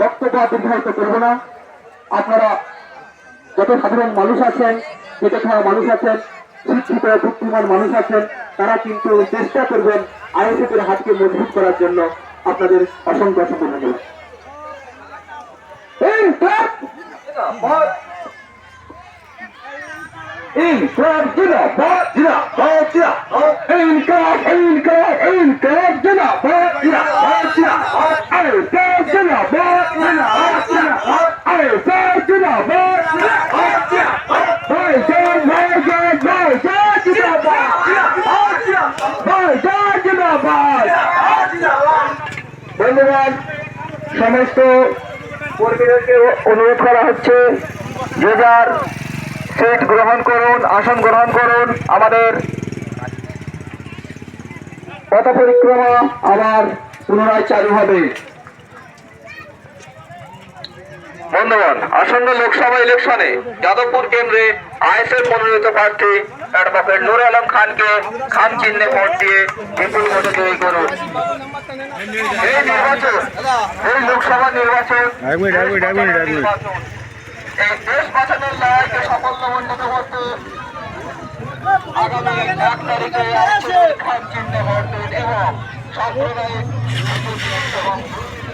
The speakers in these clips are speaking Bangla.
বক্তব্য দীর্ঘায়িত করব না। আপনারা যত সাধারণ মানুষ আছেন, যেতে খাওয়া মানুষ আছেন, শিক্ষিত, বুদ্ধিমান মানুষ আছেন, তারা কিন্তু চেষ্টা করবেন আইএসএফের হাতকে মজবুত করার জন্য। আপনাদের অসংখ্য অসংখ্য ধন্যবাদ। ইনকলাব! ইনকলাব জিন্দাবাদ, জিন্দাবাদ, জিন্দাবাদ। ইনকলাব, ইনকলাব, ইনকলাব জিন্দাবাদ, জিন্দাবাদ, জিন্দাবাদ। আইএসএফ জিন্দাবাদ, জিন্দাবাদ, জিন্দাবাদ। আইএসএফ জিন্দাবাদ, জিন্দাবাদ, জিন্দাবাদ। ভাইজান, ভাইজান, ভাইজান জিন্দাবাদ, জিন্দাবাদ, জিন্দাবাদ। ভাইজান জিন্দাবাদ। বন্ধুগণ সমস্ত কর্মীদেরকে অনুরোধ করা হচ্ছে যে যার সিট গ্রহণ করুন, আসন গ্রহণ করুন, আমাদের পথ পরিক্রমা আবার পুনরায় চালু হবে। বন্ধুগণ, আসন্ন লোকসভা ইলেকশনে যাদবপুর কেন্দ্রে আইএসএফ মনোনীত প্রার্থী অ্যাডভোকেট নুর আলম খানকে খান চিহ্নে ভোট দিয়ে বিপুল ভোটে জয়ী করুন। এই নির্বাচন, এই লোকসভা নির্বাচন এই দেশ বাঁচানোর লড়াইকে সাফল্যমণ্ডিত করতে আগামী এক তারিখে খান চিহ্নে ভোট দিন এবং সাম্প্রদায়িক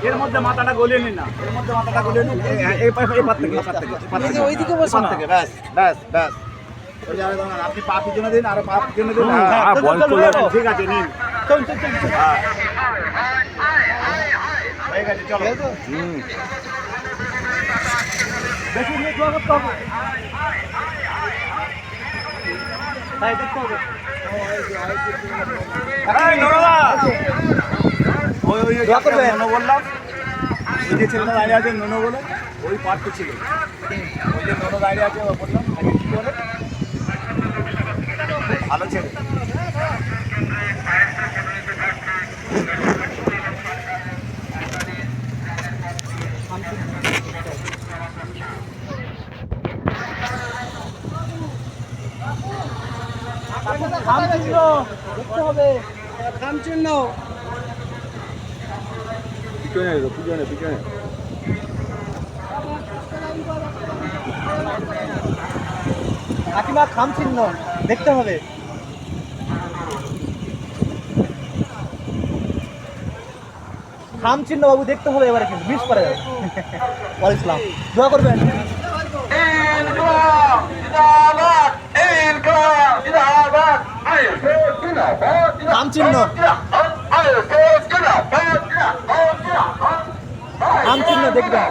এর মধ্যে মাথাটা গলিয়ে নিন না এর মধ্যে মাথাটা গলিয়ে নিন এই- পাশ- এই পাশ থেকে এই পাশ থেকে, পাশ থেকে। ওইদিকে বসো না। থেকে, ব্যাস ব্যাস ব্যাস আপনি পা পিছনে দিন আরও পা পিছনে দিন হ্যাঁ, হ্যাঁ। চল, ঠিক আছে নিন চল চল চল চল। হ্যাঁ। হয়ে গেছে চলো হুম বেশি নিয়ে দোয়া করতে হবে। তাই দেখতে হবে। ওই ওই দোয়া বললাম। ওই যে ছেলেটা দাঁড়িয়ে আছে ননো বলে ওই পার্টটা ছিল ওই যে ননো দাঁড়িয়ে আছে বললাম কি বলে? ভালো ছেলে। খাম চিহ্ন দেখতে হবে। খাম চিহ্ন পিছনে পিছনে পিছনে কাকিমা খাম চিহ্ন দেখতে হবে। খাম চিহ্ন বাবু দেখতে হবে এবারে কিন্তু মিস করে যাবে। ইসলাম দোয়া করবেন। ইনকলাব জিন্দাবাদ ইনকলাব জিন্দাবাদ আইএসএফ জিন্দাবাদ। নাম চিহ্ন। নাম চিহ্ন দেখবেন।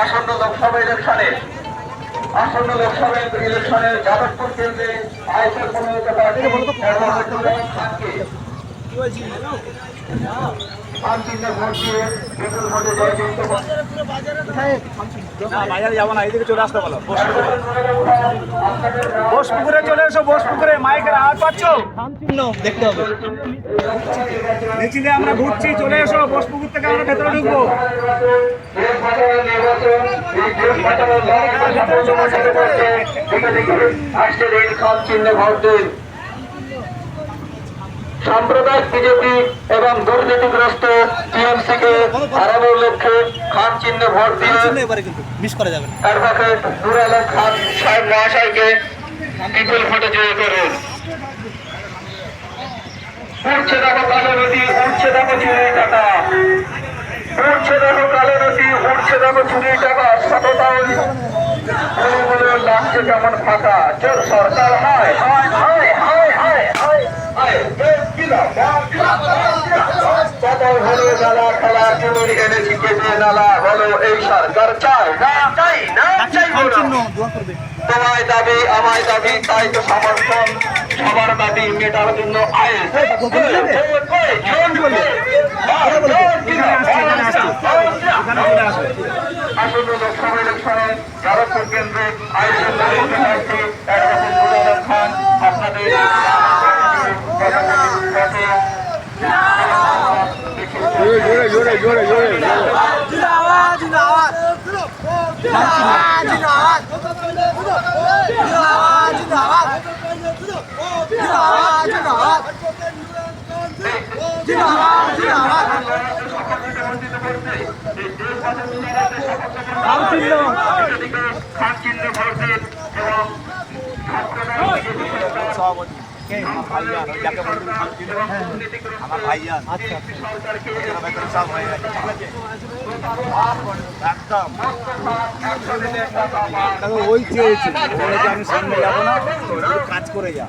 আসন্ন লোকসভা ইলেকশনে আসন্ন লোকসভা ইলেকশনের যাদবপুর কেন্দ্রে আইএসএফ মনোনীত বাজারে যাব না এইদিকে চলে আসতে বলো চলে এসো বোস পুকুরে মাইকের আওয়াজ পাচ্ছ? খাম দেখতে হবে মিছিলে আমরা ঘুরছি চলে এসো বোস পুকুর থেকে আমরা ভেতরে ঢুকবো। দেশ বাঁচানোর নির্বাচন এই দেশ বাঁচানোর লড়াইকে সাফল্যমণ্ডিত করতে দিকে দিকে আসছে দিন খান চিহ্নে ভোট দিন সাম্প্রদায়িক বিজেপি এবং দুর্নীতিগ্রস্ত টিএমসি কে হারানোর লক্ষ্যে খান চিহ্নে ভোট দিয়ে অ্যাডভোকেট নুর আলম খান সাহেব মহাশয়কে বিপুল ভোটে জয়ী করুন। উঠছে দেখো কালো নদী উঠছে দেখো টাকা। উঠছে দেখো কালো নদী উঠছে দেখো চুরির টাকা। সততা বলে বলে লাগছে কেমন ফাঁকা? সরকার হায় হায় হায় হায় হায় হায় কত হলো লোকসভা ইলেকশনে যাদবপুর কেন্দ্রে আইসের প্রার্থী অ্যাডভোকেট নুরুল খান আপনাদের জোরে জোরে জোরে জিন্দাবাদ জিন্দাবাদ জিন্দাবাদ জিন্দাবাদ জিন্দাবাদ জিন্দাবাদ জিন্দাবাদ জিন্দাবাদ জিন্দাবাদ জিন্দাবাদ খান চিহ্ন ভোট দিন এবং সভাপতি কে আমার ভাইয়ান ওই যাকে বলছি খান চিহ্ন আমার ভাইয়ান আচ্ছা আচ্ছা ভেতরে ভেতরে সব হয়ে গেছে ঠিক আছে একদম ওই চেয়েছি যে আমি সামনে যাব না কাজ করে যা।